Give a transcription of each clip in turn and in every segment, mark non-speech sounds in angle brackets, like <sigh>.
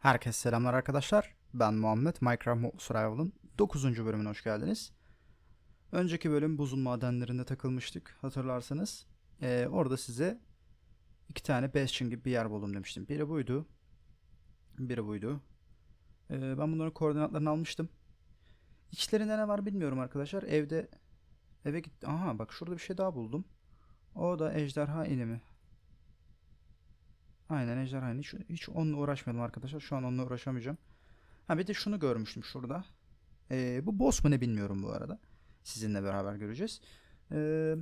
Herkese selamlar arkadaşlar. Ben Muhammed. Minecraft Survival'ın 9. bölümüne hoş geldiniz. Önceki bölüm buzul madenlerinde takılmıştık hatırlarsanız. Ee, orada size iki tane bastion gibi bir yer buldum demiştim. Biri buydu. Biri buydu. Ee, ben bunların koordinatlarını almıştım. İçlerinde ne var bilmiyorum arkadaşlar. Evde eve git. Aha bak şurada bir şey daha buldum. O da ejderha inimi. Aynen ejderha hiç, hiç onunla uğraşmadım arkadaşlar. Şu an onunla uğraşamayacağım. Ha bir de şunu görmüştüm şurada. Ee, bu boss mu ne bilmiyorum bu arada. Sizinle beraber göreceğiz. Ee,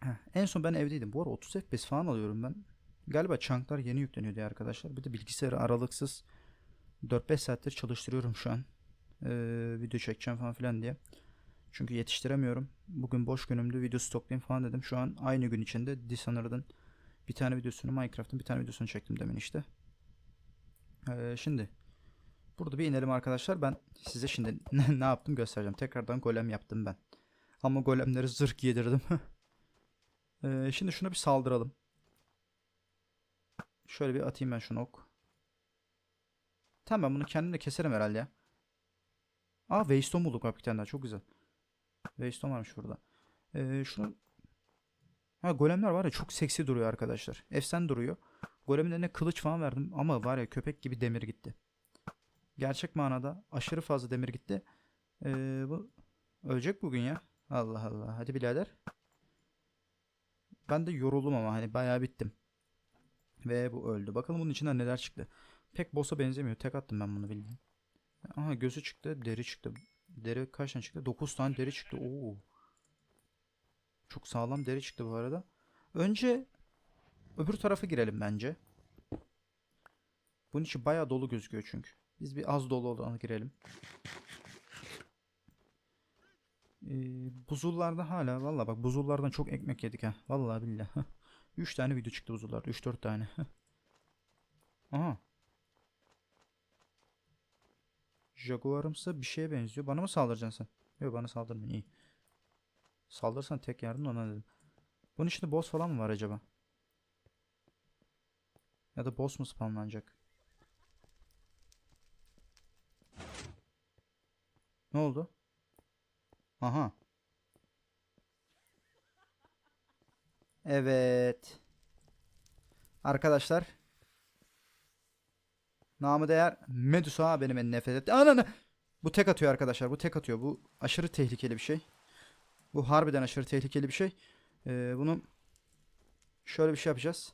heh, en son ben evdeydim. Bu ara 30 FPS falan alıyorum ben. Galiba chunklar yeni yükleniyor diye arkadaşlar. Bir de bilgisayarı aralıksız 4-5 saattir çalıştırıyorum şu an. Ee, video çekeceğim falan filan diye. Çünkü yetiştiremiyorum. Bugün boş günümdü video stoklayayım falan dedim. Şu an aynı gün içinde Dishonored'ın bir tane videosunu Minecraft'ın bir tane videosunu çektim demin işte. Ee, şimdi burada bir inelim arkadaşlar. Ben size şimdi <laughs> ne, yaptım göstereceğim. Tekrardan golem yaptım ben. Ama golemleri zırh giydirdim. <laughs> ee, şimdi şuna bir saldıralım. Şöyle bir atayım ben şunu ok. Tamam ben bunu kendim de keserim herhalde ya. Aa Waystone bulduk bak bir tane daha çok güzel. Waystone varmış burada. Ee, şunu Ha golemler var ya çok seksi duruyor arkadaşlar. Efsen duruyor. Golemin eline kılıç falan verdim ama var ya köpek gibi demir gitti. Gerçek manada aşırı fazla demir gitti. Ee, bu ölecek bugün ya. Allah Allah. Hadi birader. Ben de yoruldum ama hani bayağı bittim. Ve bu öldü. Bakalım bunun içinden neler çıktı. Pek boss'a benzemiyor. Tek attım ben bunu bildiğin. Aha gözü çıktı. Deri çıktı. Deri kaç tane çıktı? 9 tane deri çıktı. Oo. Çok sağlam deri çıktı bu arada. Önce öbür tarafa girelim bence. Bunun içi bayağı dolu gözüküyor çünkü. Biz bir az dolu olana girelim. Ee, buzullarda hala valla bak buzullardan çok ekmek yedik ha. Vallahi billahi. <laughs> 3 tane video çıktı buzullarda. 3-4 tane. <laughs> Aha. Jaguarımsa bir şeye benziyor. Bana mı saldıracaksın sen? Yok bana saldırma iyi. Saldırsan tek yardım ona dedim. Bunun içinde boss falan mı var acaba? Ya da boss mu spawnlanacak? Ne oldu? Aha. Evet. Arkadaşlar. Namı değer Medusa benim en nefret etti. Ananı. Bu tek atıyor arkadaşlar. Bu tek atıyor. Bu aşırı tehlikeli bir şey. Bu harbiden aşırı tehlikeli bir şey. Ee, bunu şöyle bir şey yapacağız.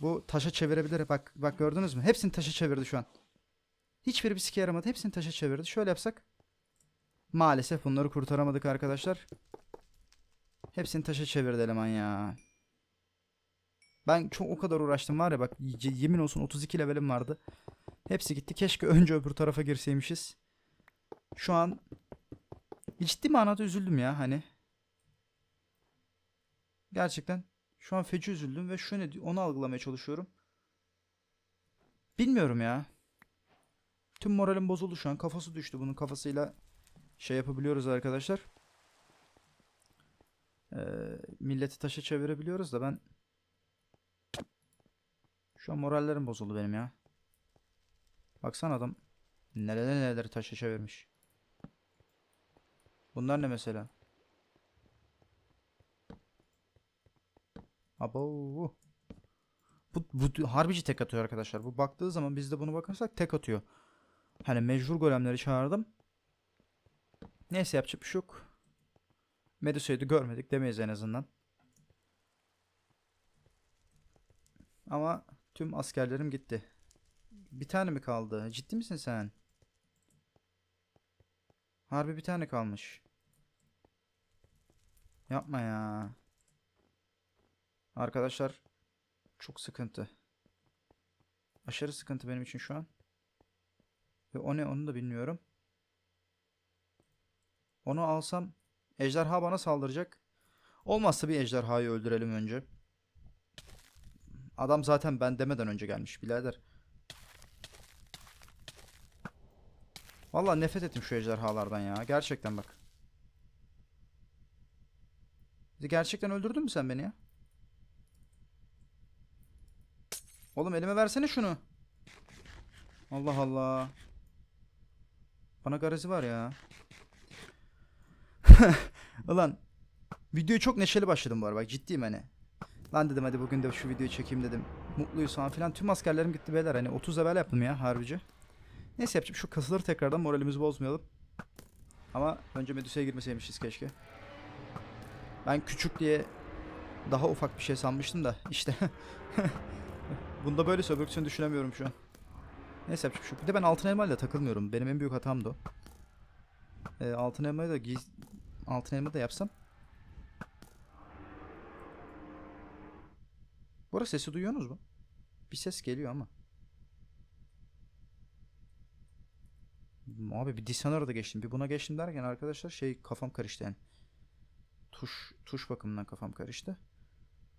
Bu taşa çevirebilir. Bak bak gördünüz mü? Hepsini taşa çevirdi şu an. Hiçbiri bir sike yaramadı. Hepsini taşa çevirdi. Şöyle yapsak. Maalesef bunları kurtaramadık arkadaşlar. Hepsini taşa çevirdi eleman ya. Ben çok o kadar uğraştım var ya bak yemin olsun 32 levelim vardı. Hepsi gitti. Keşke <laughs> önce öbür tarafa girseymişiz. Şu an ciddi manada üzüldüm ya hani. Gerçekten şu an feci üzüldüm ve şu onu algılamaya çalışıyorum. Bilmiyorum ya. Tüm moralim bozuldu şu an. Kafası düştü. Bunun kafasıyla şey yapabiliyoruz arkadaşlar. Ee, milleti taşa çevirebiliyoruz da ben şu an morallerim bozuldu benim ya. Baksana adam neler neler taşa çevirmiş. Bunlar ne mesela? Abo. Bu, bu harbici tek atıyor arkadaşlar. Bu baktığı zaman biz de bunu bakarsak tek atıyor. Hani mecbur golemleri çağırdım. Neyse yapacak bir şey yok. Medusa'yı da görmedik demeyiz en azından. Ama tüm askerlerim gitti. Bir tane mi kaldı? Ciddi misin sen? Harbi bir tane kalmış. Yapma ya. Arkadaşlar çok sıkıntı. Aşırı sıkıntı benim için şu an. Ve o ne onu da bilmiyorum. Onu alsam ejderha bana saldıracak. Olmazsa bir ejderhayı öldürelim önce. Adam zaten ben demeden önce gelmiş birader. Vallahi nefret ettim şu ejderhalardan ya. Gerçekten bak. Gerçekten öldürdün mü sen beni ya? Oğlum elime versene şunu. Allah Allah. Bana garezi var ya. <laughs> Ulan videoyu çok neşeli başladım bu arada. Bak ciddiyim hani. Lan dedim hadi bugün de şu videoyu çekeyim dedim. Mutluyuz falan filan. Tüm askerlerim gitti beyler. Hani 30 level yaptım ya harbici. Neyse yapacağım şu kasıları tekrardan moralimizi bozmayalım. Ama önce Medusa'ya girmeseymişiz keşke. Ben küçük diye daha ufak bir şey sanmıştım da işte. <laughs> Bunda böyle öbür düşünemiyorum şu an. Neyse şey yok. Bir de ben altın elmayla takılmıyorum. Benim en büyük hatam da o. Ee, altın elmayı da giy... Altın elma da yapsam. Bu arada sesi duyuyorsunuz mu? Bir ses geliyor ama. Abi bir Dishonored'a geçtim. Bir buna geçtim derken arkadaşlar şey kafam karıştı yani. Tuş tuş bakımından kafam karıştı.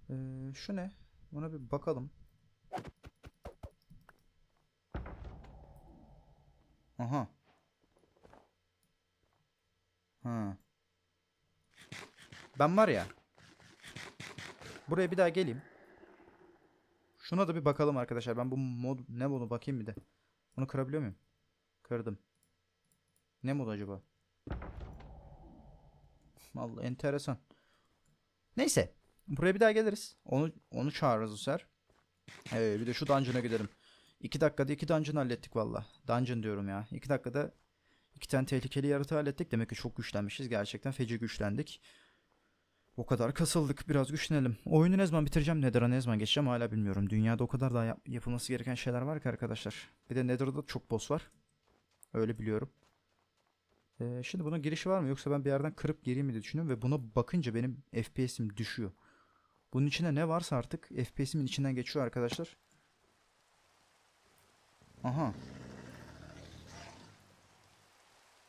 Ee, şu ne? Ona bir bakalım. Aha. Ha. Ben var ya. Buraya bir daha geleyim. Şuna da bir bakalım arkadaşlar. Ben bu mod ne modu bakayım bir de. Bunu kırabiliyor muyum? Kırdım. Ne mod acaba? Vallahi enteresan. Neyse. Buraya bir daha geliriz. Onu onu çağırırız bu sefer. Ee, bir de şu dungeon'a gidelim. 2 dakikada 2 dungeon hallettik valla. Dungeon diyorum ya. 2 dakikada iki tane tehlikeli yaratığı hallettik. Demek ki çok güçlenmişiz. Gerçekten feci güçlendik. O kadar kasıldık. Biraz güçlenelim. Oyunu ne zaman bitireceğim? Nether'a ne zaman geçeceğim hala bilmiyorum. Dünyada o kadar daha yap- yapılması gereken şeyler var ki arkadaşlar. Bir de Nether'da çok boss var. Öyle biliyorum. Şimdi bunun girişi var mı? Yoksa ben bir yerden kırıp gireyim mi diye düşünüyorum. Ve buna bakınca benim FPS'im düşüyor. Bunun içinde ne varsa artık FPS'imin içinden geçiyor arkadaşlar. Aha.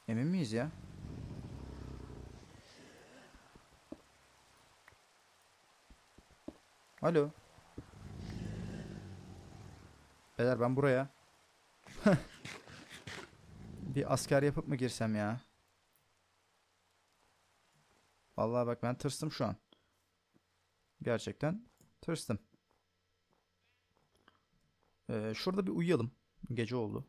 Emin miyiz ya? Alo. Beyler ben buraya bir asker yapıp mı girsem ya? Vallahi bak ben tırstım şu an. Gerçekten tırstım. Ee, şurada bir uyuyalım. Gece oldu.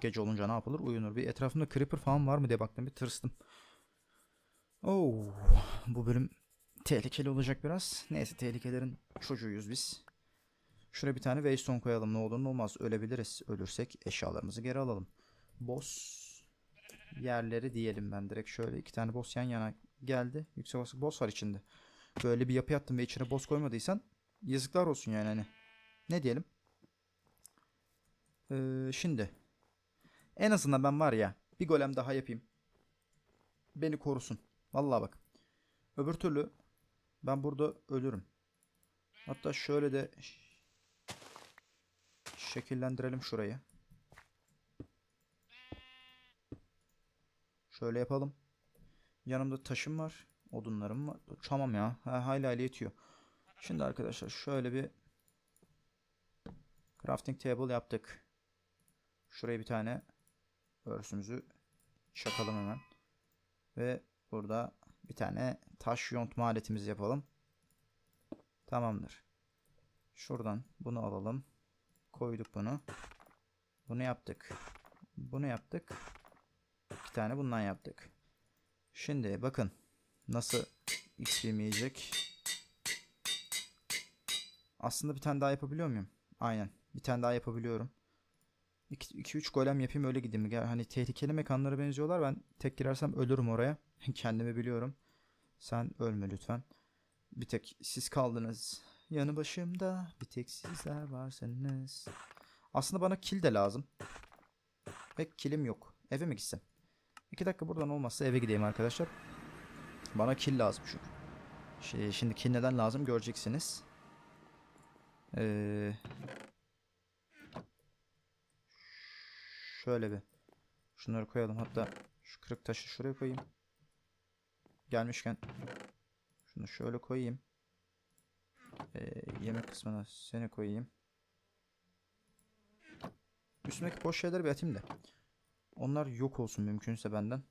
Gece olunca ne yapılır? Uyunur. Bir etrafımda creeper falan var mı diye baktım. Bir tırstım. Oo, bu bölüm tehlikeli olacak biraz. Neyse tehlikelerin çocuğuyuz biz. Şuraya bir tane waystone koyalım. Ne olur ne olmaz. Ölebiliriz. Ölürsek eşyalarımızı geri alalım. Boss yerleri diyelim ben direkt. Şöyle iki tane boss yan yana geldi. Yüksek olasılık boss var içinde. Böyle bir yapı yaptım ve içine boss koymadıysan yazıklar olsun yani hani. Ne diyelim? Ee, şimdi en azından ben var ya bir golem daha yapayım. Beni korusun. Vallahi bak. Öbür türlü ben burada ölürüm. Hatta şöyle de şekillendirelim şurayı. Şöyle yapalım. Yanımda taşım var. Odunlarım var. Tamam ya. Ha, hayli hayli yetiyor. Şimdi arkadaşlar şöyle bir crafting table yaptık. Şuraya bir tane örsümüzü çakalım hemen. Ve burada bir tane taş yontma aletimizi yapalım. Tamamdır. Şuradan bunu alalım. Koyduk bunu. Bunu yaptık. Bunu yaptık. İki tane bundan yaptık. Şimdi bakın nasıl XP'mi yiyecek. Aslında bir tane daha yapabiliyor muyum? Aynen. Bir tane daha yapabiliyorum. 2-3 golem yapayım öyle gideyim. Hani tehlikeli mekanlara benziyorlar. Ben tek girersem ölürüm oraya. <laughs> Kendimi biliyorum. Sen ölme lütfen. Bir tek siz kaldınız. Yanı başımda bir tek sizler varsınız. Aslında bana kill de lazım. Pek killim yok. Eve mi gitsem? 2 dakika buradan olmazsa eve gideyim arkadaşlar. Bana kill lazım çünkü. Şey, şimdi kill neden lazım göreceksiniz. Ee, şöyle bir. Şunları koyalım. Hatta şu kırık taşı şuraya koyayım. Gelmişken şunu şöyle koyayım. Ee, yemek kısmına seni koyayım. Üstümdeki boş şeyleri bir atayım da. Onlar yok olsun mümkünse benden.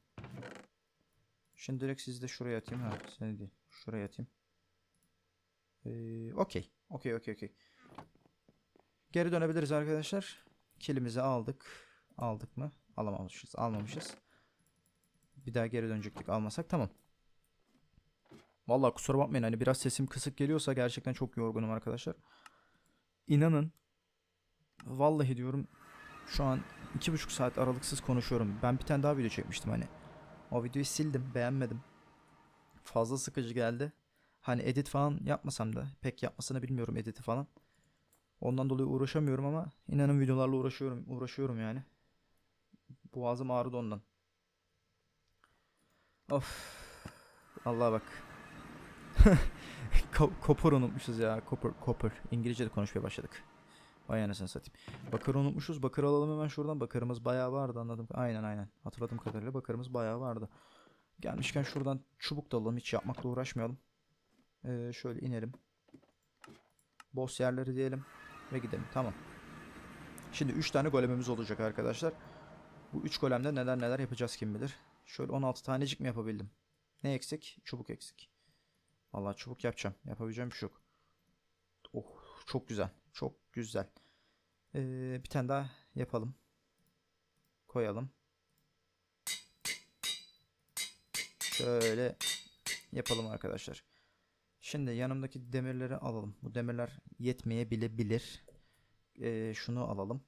Şimdi direkt sizi de şuraya atayım. Ha, seni değil. Şuraya atayım. Ee, okey. Okey, okey, okey. Geri dönebiliriz arkadaşlar. Kilimizi aldık. Aldık mı? Alamamışız. Almamışız. Bir daha geri dönecektik. Almasak tamam. Vallahi kusura bakmayın hani biraz sesim kısık geliyorsa gerçekten çok yorgunum arkadaşlar. İnanın vallahi diyorum şu an iki buçuk saat aralıksız konuşuyorum. Ben bir tane daha video çekmiştim hani. O videoyu sildim beğenmedim. Fazla sıkıcı geldi. Hani edit falan yapmasam da pek yapmasını bilmiyorum editi falan. Ondan dolayı uğraşamıyorum ama inanın videolarla uğraşıyorum uğraşıyorum yani. Boğazım ağrıdı ondan. Of. Allah bak. Copper unutmuşuz ya. Copper, copper. İngilizce de konuşmaya başladık. Vay anasını satayım. Bakır unutmuşuz. Bakır alalım hemen şuradan. Bakırımız bayağı vardı anladım. Aynen aynen. Hatırladığım kadarıyla bakırımız bayağı vardı. Gelmişken şuradan çubuk da alalım. Hiç yapmakla uğraşmayalım. Ee, şöyle inelim. Boss yerleri diyelim. Ve gidelim. Tamam. Şimdi 3 tane golemimiz olacak arkadaşlar. Bu 3 golemde neler neler yapacağız kim bilir. Şöyle 16 tanecik mi yapabildim? Ne eksik? Çubuk eksik. Vallahi çubuk yapacağım. Yapabileceğim bir şey yok. Oh çok güzel. Çok güzel. Ee, bir tane daha yapalım. Koyalım. Şöyle yapalım arkadaşlar. Şimdi yanımdaki demirleri alalım. Bu demirler yetmeyebilebilir. Ee, şunu alalım.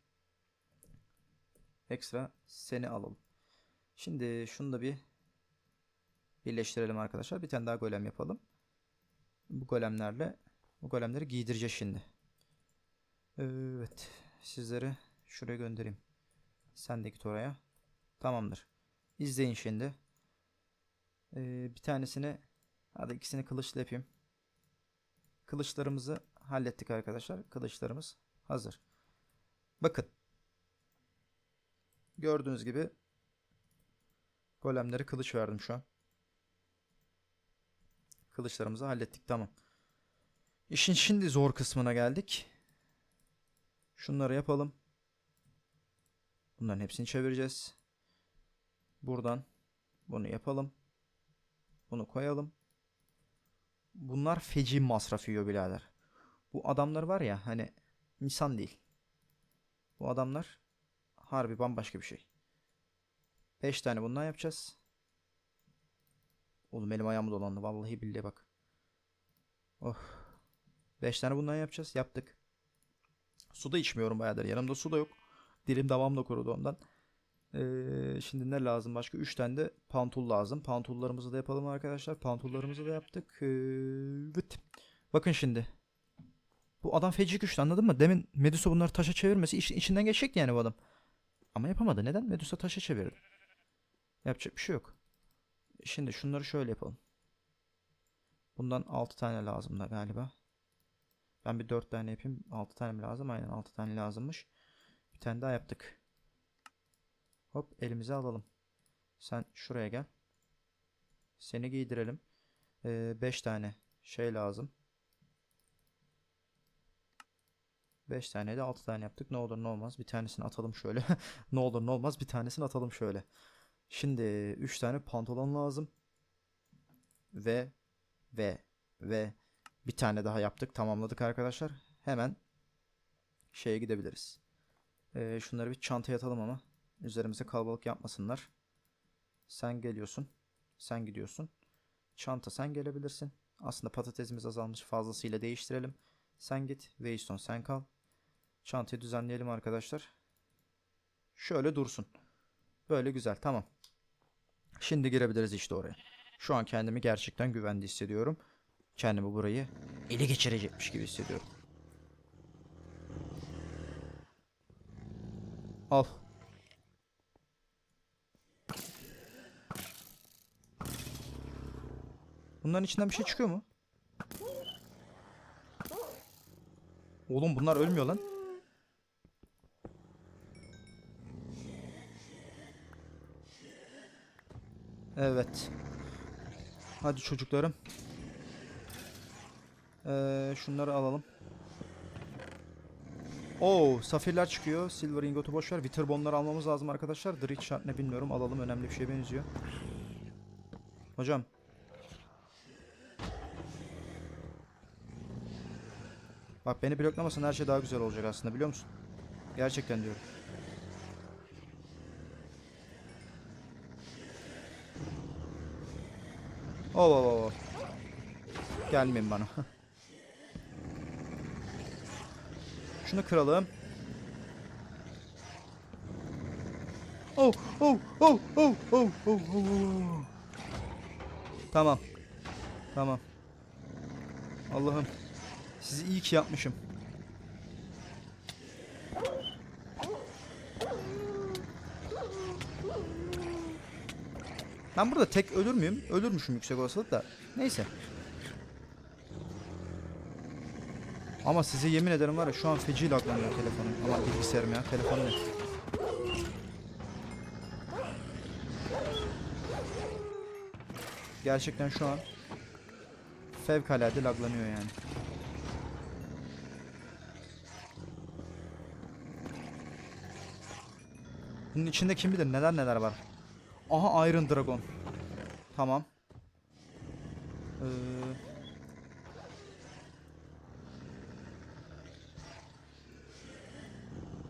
Ekstra seni alalım. Şimdi şunu da bir birleştirelim arkadaşlar. Bir tane daha golem yapalım. Bu golemlerle bu golemleri giydireceğiz şimdi. Evet. Sizleri şuraya göndereyim. Sen de git oraya. Tamamdır. İzleyin şimdi. Ee, bir tanesini hadi ikisini kılıçla yapayım. Kılıçlarımızı hallettik arkadaşlar. Kılıçlarımız hazır. Bakın. Gördüğünüz gibi golemleri kılıç verdim şu an. Kılıçlarımızı hallettik tamam. İşin şimdi zor kısmına geldik. Şunları yapalım. Bunların hepsini çevireceğiz. Buradan bunu yapalım. Bunu koyalım. Bunlar feci masraf yiyor birader. Bu adamlar var ya hani insan değil. Bu adamlar harbi bambaşka bir şey. 5 tane bundan yapacağız. Oğlum elim ayağım dolandı. Vallahi billahi bak. Oh. 5 tane bundan yapacağız. Yaptık. Su da içmiyorum bayağıdır. Yanımda su da yok. Dilim davam da kurudu ondan. Ee, şimdi ne lazım başka? 3 tane de pantul lazım. Pantullarımızı da yapalım arkadaşlar. Pantullarımızı da yaptık. Ee, vıt. Bakın şimdi. Bu adam feci güçlü anladın mı? Demin Medusa bunları taşa çevirmesi iç- içinden geçecekti yani bu adam. Ama yapamadı. Neden? Medusa taşa çevirdi. Yapacak bir şey yok. Şimdi şunları şöyle yapalım. Bundan 6 tane lazım da galiba. Ben bir 4 tane yapayım. 6 tane mi lazım? Aynen 6 tane lazımmış. Bir tane daha yaptık. Hop elimize alalım. Sen şuraya gel. Seni giydirelim. 5 tane şey lazım. 5 tane de 6 tane yaptık. Ne olur ne olmaz. Bir tanesini atalım şöyle. <laughs> ne olur ne olmaz. Bir tanesini atalım şöyle. Şimdi 3 tane pantolon lazım. Ve ve ve bir tane daha yaptık. Tamamladık arkadaşlar. Hemen şeye gidebiliriz. Ee, şunları bir çantaya atalım ama üzerimize kalabalık yapmasınlar. Sen geliyorsun. Sen gidiyorsun. Çanta sen gelebilirsin. Aslında patatesimiz azalmış. Fazlasıyla değiştirelim. Sen git. Waystone sen kal. Çantayı düzenleyelim arkadaşlar. Şöyle dursun. Böyle güzel. Tamam. Şimdi girebiliriz işte oraya. Şu an kendimi gerçekten güvende hissediyorum. Kendimi burayı ele geçirecekmiş gibi hissediyorum. Al. Bunların içinden bir şey çıkıyor mu? Oğlum bunlar ölmüyor lan. Evet. Hadi çocuklarım. Ee, şunları alalım. Oo, safirler çıkıyor. Silver ingotu boş ver. Witterbond'ları almamız lazım arkadaşlar. Drick şart ne bilmiyorum. Alalım önemli bir şeye benziyor. Hocam. Bak beni bloklamasan her şey daha güzel olacak aslında biliyor musun? Gerçekten diyorum. Oo, oo, oo. Gelmeyin bana. <laughs> Şunu kıralım. Oh, oh, oh, oh, oh, oh, oh. Tamam. Tamam. Allah'ım. Sizi iyi ki yapmışım. Ben burada tek ölür müyüm? Ölürmüşüm yüksek olasılıkla. Neyse. Ama size yemin ederim var ya şu an feci laglanıyor telefonum. Ama bilgisayarım ya. Telefonum ne? Gerçekten şu an fevkalade laglanıyor yani. Bunun içinde kim bilir neler neler var. Aha Iron Dragon. Tamam. Ee,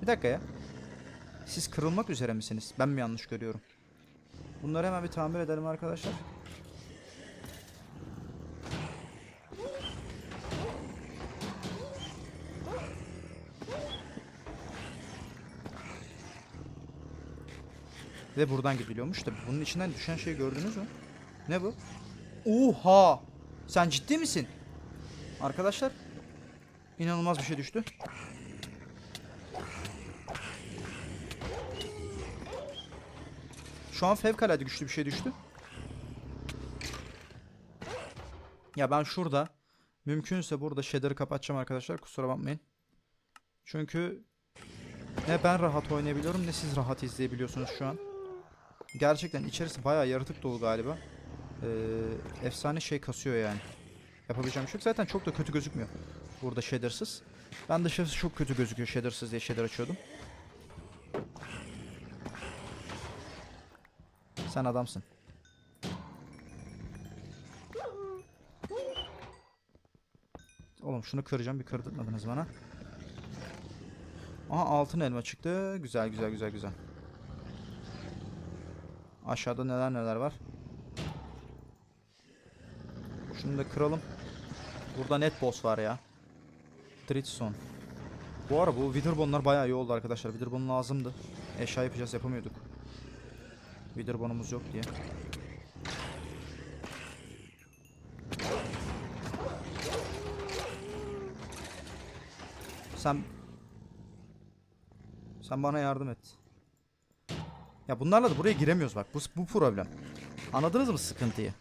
Bir dakika ya. Siz kırılmak üzere misiniz? Ben mi yanlış görüyorum? Bunları hemen bir tamir edelim arkadaşlar. Ve buradan gidiliyormuş da bunun içinden düşen şeyi gördünüz mü? Ne bu? Oha! Sen ciddi misin? Arkadaşlar inanılmaz bir şey düştü. Şu an fevkalade güçlü bir şey düştü. Ya ben şurada mümkünse burada shader'ı kapatacağım arkadaşlar. Kusura bakmayın. Çünkü ne ben rahat oynayabiliyorum ne siz rahat izleyebiliyorsunuz şu an. Gerçekten içerisi bayağı yaratık dolu galiba. Ee, efsane şey kasıyor yani. Yapabileceğim şey. Zaten çok da kötü gözükmüyor. Burada shader'sız. Ben dışarısı çok kötü gözüküyor shader'sız diye shader açıyordum. Sen adamsın. Oğlum şunu kıracağım bir kırdırtmadınız bana. Aha altın elma çıktı. Güzel güzel güzel güzel. Aşağıda neler neler var. Şunu da kıralım. Burada net boss var ya. Dritson. Bu ara bu Witherbon'lar bayağı iyi oldu arkadaşlar. Witherbon lazımdı. Eşya yapacağız yapamıyorduk. Witherbon'umuz yok diye. Sen sen bana yardım et. Ya bunlarla da buraya giremiyoruz bak. Bu, bu problem. Anladınız mı sıkıntıyı?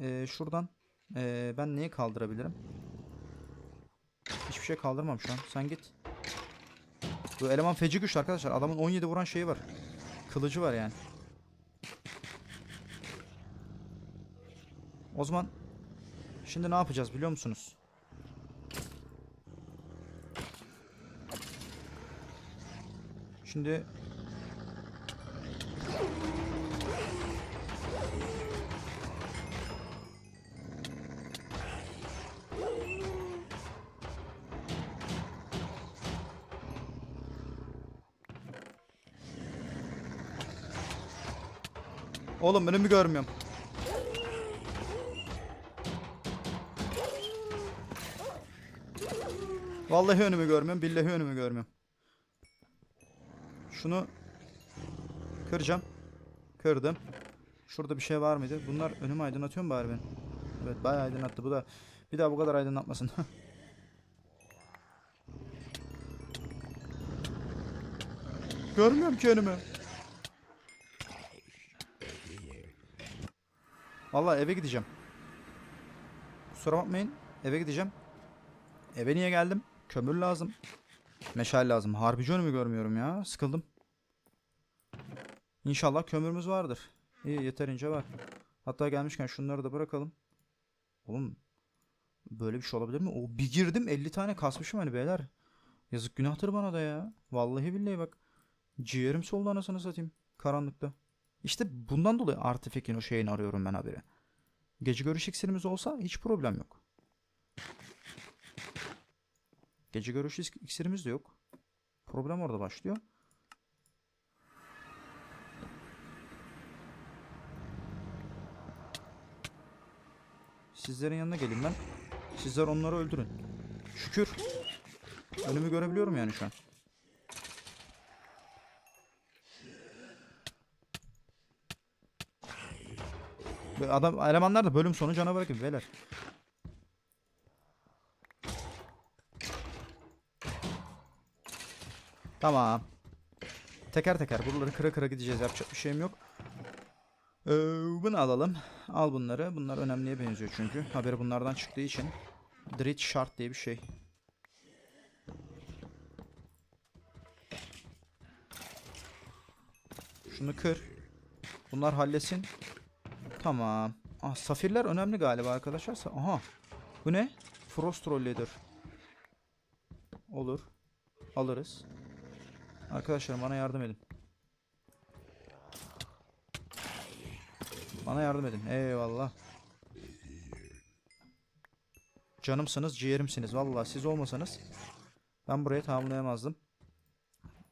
Ee, şuradan ee, ben neyi kaldırabilirim? Hiçbir şey kaldırmam şu an. Sen git. Bu eleman feci güçlü arkadaşlar. Adamın 17 vuran şeyi var. Kılıcı var yani. O zaman şimdi ne yapacağız biliyor musunuz? Şimdi Oğlum önümü görmüyorum. Vallahi önümü görmüyorum. Billahi önümü görmüyorum. Şunu kıracağım. Kırdım. Şurada bir şey var mıydı? Bunlar önümü aydınlatıyor mu bari ben? Evet bayağı aydınlattı. Bu da bir daha bu kadar aydınlatmasın. <laughs> Görmüyorum ki önümü. Vallahi eve gideceğim. Kusura bakmayın. Eve gideceğim. Eve niye geldim? Kömür lazım. Meşal lazım. Harbici önümü görmüyorum ya. Sıkıldım. İnşallah kömürümüz vardır. İyi yeterince var. Hatta gelmişken şunları da bırakalım. Oğlum. Böyle bir şey olabilir mi? O bir girdim 50 tane kasmışım hani beyler. Yazık günahtır bana da ya. Vallahi billahi bak. Ciğerim soldu anasını satayım. Karanlıkta. İşte bundan dolayı Artific'in o şeyini arıyorum ben haberi. Gece görüş iksirimiz olsa hiç problem yok. Gece görüş iksirimiz de yok. Problem orada başlıyor. Sizlerin yanına gelin ben. Sizler onları öldürün. Şükür. Önümü görebiliyorum yani şu an. Adam elemanlar da bölüm sonu canavar gibi beyler. Tamam. Teker teker buraları kıra kıra gideceğiz. Yapacak bir şeyim yok. Ee, bunu alalım. Al bunları. Bunlar önemliye benziyor çünkü. Haberi bunlardan çıktığı için. Drit şart diye bir şey. Şunu kır. Bunlar halletsin. Tamam. Ah, safirler önemli galiba arkadaşlar. Aha. Bu ne? Frost Roll Leader. Olur. Alırız. Arkadaşlar bana yardım edin. Bana yardım edin. Eyvallah. Canımsınız, ciğerimsiniz. Vallahi siz olmasanız ben buraya tamamlayamazdım.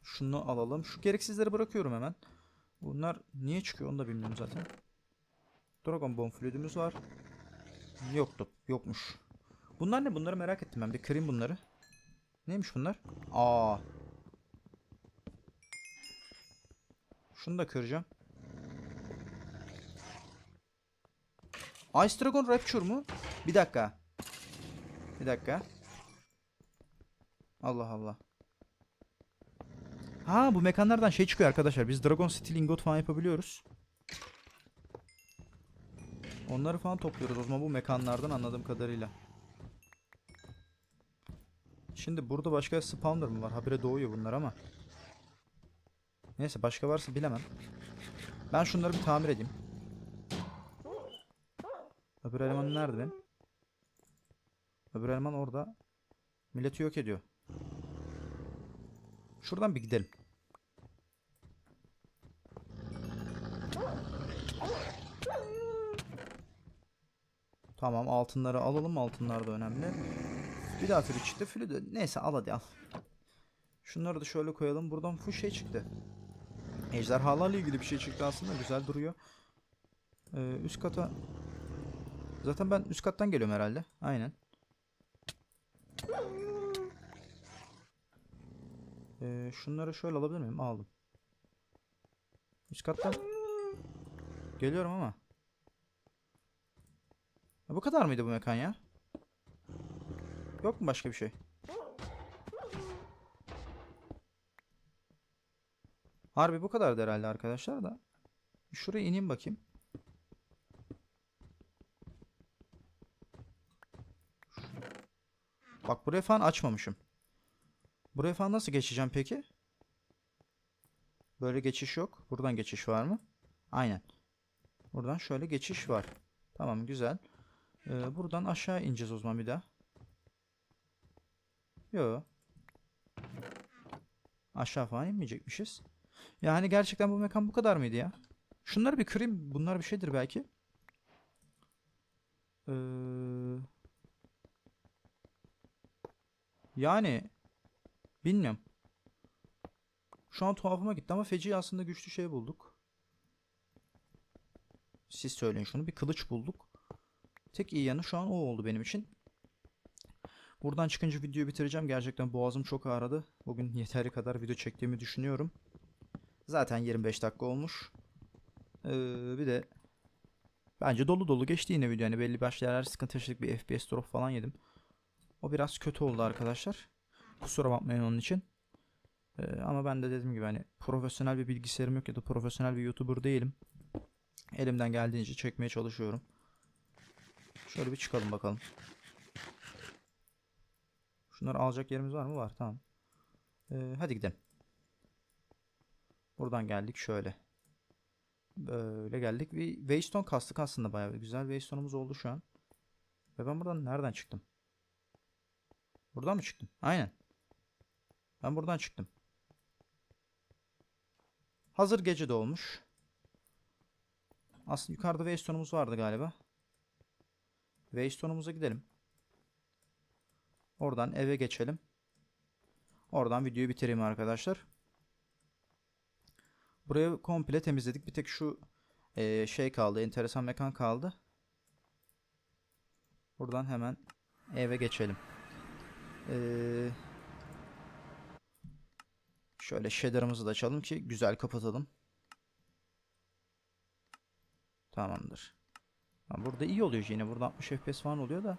Şunu alalım. Şu gereksizleri bırakıyorum hemen. Bunlar niye çıkıyor onu da bilmiyorum zaten. Dragon Bone flütümüz var. Yoktu. Yokmuş. Bunlar ne? Bunları merak ettim ben. Bir kırayım bunları. Neymiş bunlar? Aa. Şunu da kıracağım. Ice Dragon Rapture mu? Bir dakika. Bir dakika. Allah Allah. Ha bu mekanlardan şey çıkıyor arkadaşlar. Biz Dragon Steel Ingot falan yapabiliyoruz. Onları falan topluyoruz o zaman bu mekanlardan anladığım kadarıyla. Şimdi burada başka spawner mı var? Habire doğuyor bunlar ama. Neyse başka varsa bilemem. Ben şunları bir tamir edeyim. Öbür eleman nerede benim? Öbür eleman orada. Milleti yok ediyor. Şuradan bir gidelim. Tamam altınları alalım. Altınlar da önemli. Bir daha flü çıktı. Flü de neyse al hadi al. Şunları da şöyle koyalım. Buradan full şey çıktı. Ejderhalarla ilgili bir şey çıktı aslında. Güzel duruyor. Ee, üst kata... Zaten ben üst kattan geliyorum herhalde. Aynen. Ee, şunları şöyle alabilir miyim? Aldım. Üst kattan geliyorum ama. Ha, bu kadar mıydı bu mekan ya? Yok mu başka bir şey? Harbi bu kadardı herhalde arkadaşlar da. Şuraya ineyim bakayım. Bak buraya falan açmamışım. Buraya falan nasıl geçeceğim peki? Böyle geçiş yok. Buradan geçiş var mı? Aynen. Buradan şöyle geçiş var. Tamam güzel. Ee, buradan aşağı ineceğiz o zaman bir daha. Yo. Aşağı falan inmeyecekmişiz. Yani gerçekten bu mekan bu kadar mıydı ya? Şunları bir kırayım. Bunlar bir şeydir belki. Ee, yani bilmiyorum. Şu an tuhafıma gitti ama feci aslında güçlü şey bulduk. Siz söyleyin şunu. Bir kılıç bulduk. Tek iyi yanı şu an o oldu benim için. Buradan çıkınca videoyu bitireceğim. Gerçekten boğazım çok ağrıdı. Bugün yeteri kadar video çektiğimi düşünüyorum. Zaten 25 dakika olmuş. Ee, bir de bence dolu dolu geçti yine video. Hani belli başlı yerler sıkıntı yaşadık. Bir FPS drop falan yedim. O biraz kötü oldu arkadaşlar. Kusura bakmayın onun için. Ee, ama ben de dediğim gibi hani profesyonel bir bilgisayarım yok ya da profesyonel bir YouTuber değilim. Elimden geldiğince çekmeye çalışıyorum. Şöyle bir çıkalım bakalım. Şunları alacak yerimiz var mı? Var tamam. Ee, hadi gidelim. Buradan geldik şöyle. Böyle geldik. Bir Waystone kastık aslında bayağı güzel. Waystone'umuz oldu şu an. Ve ben buradan nereden çıktım? Buradan mı çıktım? Aynen. Ben buradan çıktım. Hazır gece de olmuş. Aslında yukarıda Waystone'umuz vardı galiba. Waystone'umuza gidelim. Oradan eve geçelim. Oradan videoyu bitireyim arkadaşlar. Burayı komple temizledik. Bir tek şu eee, şey kaldı. Enteresan mekan kaldı. Buradan hemen eve geçelim. Eee, şöyle shader'ımızı da açalım ki güzel kapatalım. Tamamdır. Ha, burada iyi oluyor yine. Burada 60 FPS falan oluyor da.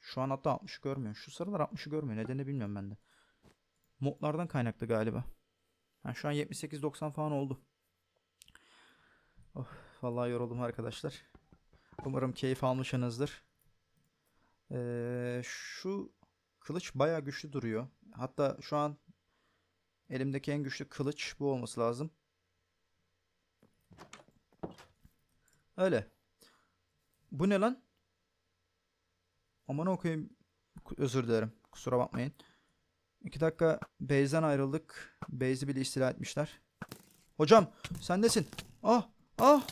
Şu an hatta 60'ı görmüyor. Şu sıralar 60'ı görmüyor. Nedenini bilmiyorum ben de. Modlardan kaynaklı galiba. Ha, şu an 78-90 falan oldu. Oh, vallahi yoruldum arkadaşlar. Umarım keyif almışsınızdır. Ee, şu kılıç bayağı güçlü duruyor. Hatta şu an elimdeki en güçlü kılıç bu olması lazım. Öyle. Bu ne lan? Aman okuyayım. Özür dilerim. Kusura bakmayın. İki dakika base'den ayrıldık. Base'i bile istila etmişler. Hocam sen nesin? Ah! Ah!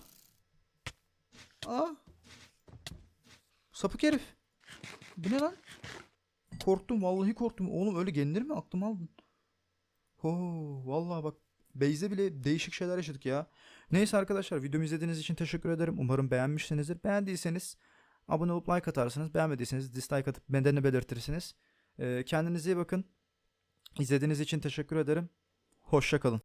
Ah! Sapık herif. Bu ne lan? Korktum vallahi korktum. Oğlum öyle gelinir mi? Aklımı aldın. Ho, vallahi bak Base'de bile değişik şeyler yaşadık ya. Neyse arkadaşlar videomu izlediğiniz için teşekkür ederim. Umarım beğenmişsinizdir. Beğendiyseniz abone olup like atarsınız. Beğenmediyseniz dislike atıp nedenini belirtirsiniz. Ee, kendinize iyi bakın. İzlediğiniz için teşekkür ederim. Hoşça kalın.